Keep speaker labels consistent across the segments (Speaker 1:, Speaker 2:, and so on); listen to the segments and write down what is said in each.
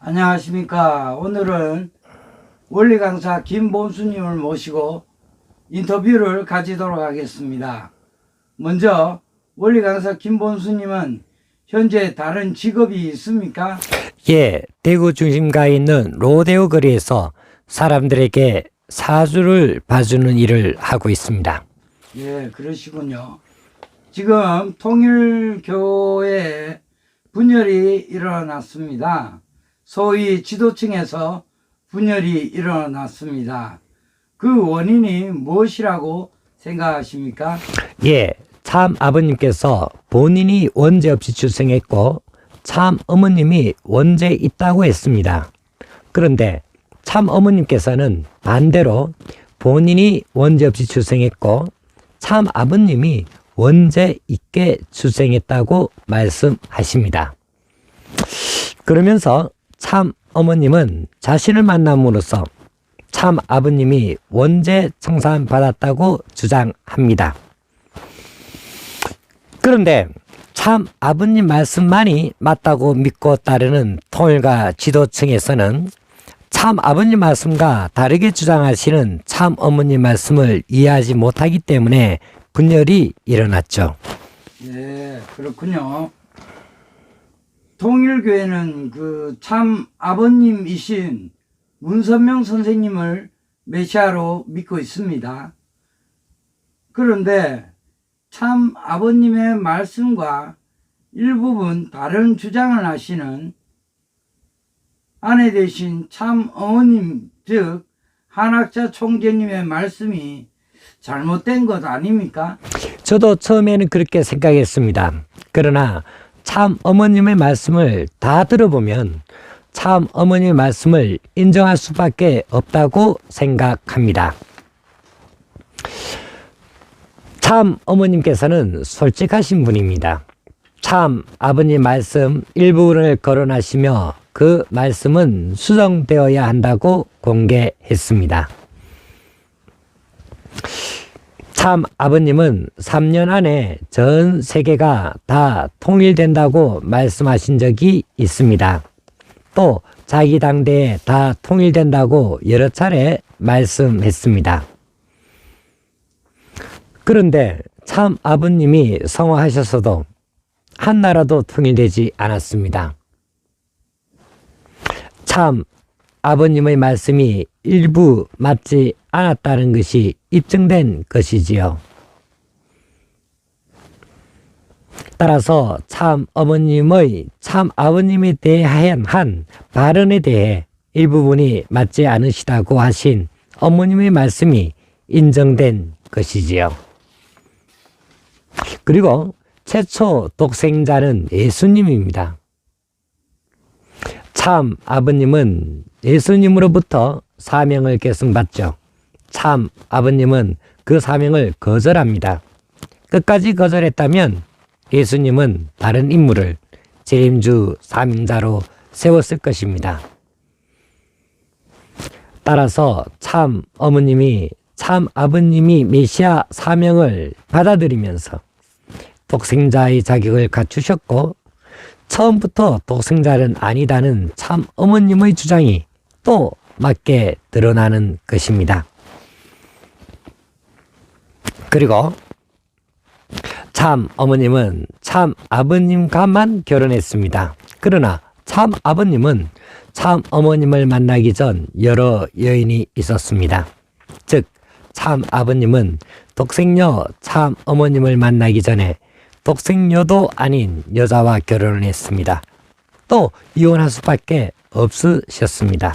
Speaker 1: 안녕하십니까. 오늘은 원리 강사 김본수님을 모시고 인터뷰를 가지도록 하겠습니다. 먼저 원리 강사 김본수님은 현재 다른 직업이 있습니까?
Speaker 2: 예, 대구 중심가에 있는 로데오 거리에서 사람들에게 사주를 봐주는 일을 하고 있습니다.
Speaker 1: 예, 그러시군요. 지금 통일교회 분열이 일어났습니다. 소위 지도층에서 분열이 일어났습니다. 그 원인이 무엇이라고 생각하십니까?
Speaker 2: 예, 참 아버님께서 본인이 원죄 없이 출생했고 참 어머님이 원죄 있다고 했습니다. 그런데 참 어머님께서는 반대로 본인이 원죄 없이 출생했고 참 아버님이 원죄 있게 출생했다고 말씀하십니다. 그러면서 참 어머님은 자신을 만남으로써 참 아버님이 원죄 청산 받았다고 주장합니다. 그런데 참 아버님 말씀만이 맞다고 믿고 따르는 통일가 지도층에서는 참 아버님 말씀과 다르게 주장하시는 참 어머님 말씀을 이해하지 못하기 때문에 분열이 일어났죠.
Speaker 1: 예, 그렇군요. 통일교회는 그 참 아버님이신 문선명 선생님을 메시아로 믿고 있습니다. 그런데 참 아버님의 말씀과 일부분 다른 주장을 하시는 아내 되신 참 어머님, 즉, 한학자 총재님의 말씀이 잘못된 것 아닙니까?
Speaker 2: 저도 처음에는 그렇게 생각했습니다. 그러나 참 어머님의 말씀을 다 들어보면 참 어머님의 말씀을 인정할 수밖에 없다고 생각합니다. 참 어머님께서는 솔직하신 분입니다. 참 아버님 말씀 일부분을 거론하시며 그 말씀은 수정되어야 한다고 공개했습니다. 참 아버님은 3년 안에 전 세계가 다 통일된다고 말씀하신 적이 있습니다. 또 자기 당대에 다 통일된다고 여러 차례 말씀했습니다. 그런데 참 아버님이 성화하셨어도 한 나라도 통일되지 않았습니다. 참 아버님의 말씀이 일부 맞지 않았다는 것이 입증된 것이지요. 따라서 참 어머님의 참 아버님에 대한 한 발언에 대해 일부분이 맞지 않으시다고 하신 어머님의 말씀이 인정된 것이지요. 그리고 최초 독생자는 예수님입니다. 참 아버님은 예수님으로부터 사명을 계승받죠. 참 아버님은 그 사명을 거절합니다. 끝까지 거절했다면 예수님은 다른 인물을 재림주 사명자로 세웠을 것입니다. 따라서 참 어머님이 참 아버님이 메시아 사명을 받아들이면서 독생자의 자격을 갖추셨고 처음부터 독생자는 아니다는 참 어머님의 주장이 또 맞게 드러나는 것입니다. 그리고 참 어머님은 참 아버님과만 결혼했습니다. 그러나 참 아버님은 참 어머님을 만나기 전 여러 여인이 있었습니다. 즉, 참 아버님은 독생녀 참 어머님을 만나기 전에 독생녀도 아닌 여자와 결혼을 했습니다. 또 이혼할 수밖에 없으셨습니다.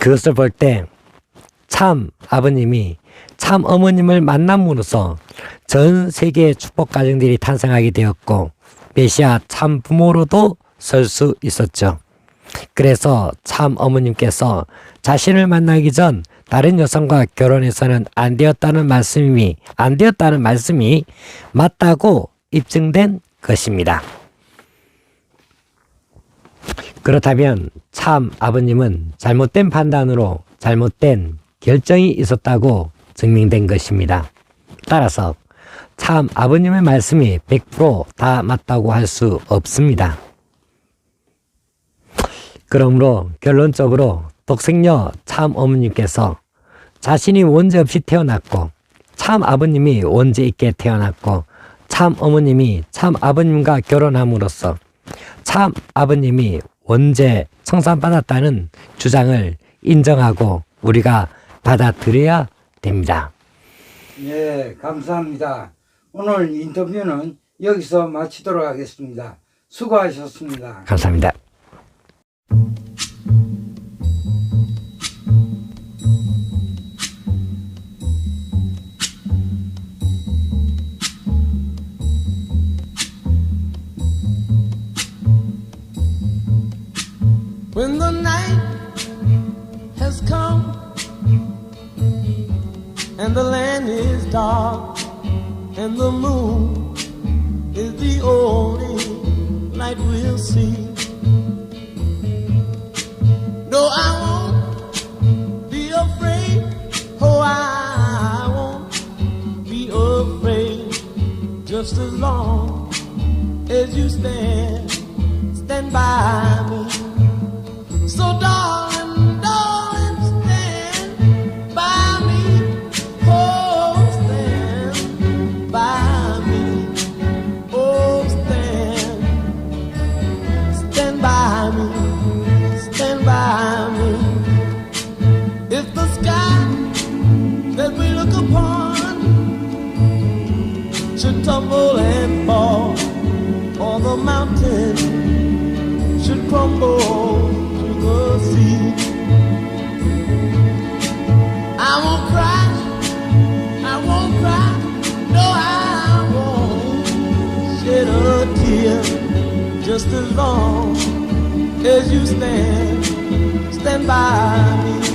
Speaker 2: 그것을 볼 때 참 아버님이 참 어머님을 만남으로써 전 세계의 축복 가정들이 탄생하게 되었고 메시아 참 부모로도 설 수 있었죠. 그래서 참 어머님께서 자신을 만나기 전 다른 여성과 결혼해서는 안 되었다는 말씀이 안 되었다는 말씀이 맞다고 입증된 것입니다. 그렇다면 참 아버님은 잘못된 판단으로 잘못된 결정이 있었다고 증명된 것입니다. 따라서 참 아버님의 말씀이 100%다 맞다고 할 수 없습니다. 그러므로 결론적으로 독생녀 참 어머님께서 자신이 원죄 없이 태어났고 참 아버님이 원죄 있게 태어났고 참 어머님이 참 아버님과 결혼함으로써 참 아버님이 원죄 청산받았다는 주장을 인정하고 우리가 받아들여야 됩니다.
Speaker 1: 예, 감사합니다. 오늘 인터뷰는 여기서 마치도록 하겠습니다. 수고하셨습니다.
Speaker 2: 감사합니다.
Speaker 3: The land is dark and the moon is the only light we'll see. No, I won't be afraid. Oh, I won't be afraid just as long as you stand, stand by me. By me. If the sky that we look upon should tumble and fall, or the mountain should crumble to the sea. I won't cry, I won't cry, no, I won't shed a tear just as long as you stand, stand by me.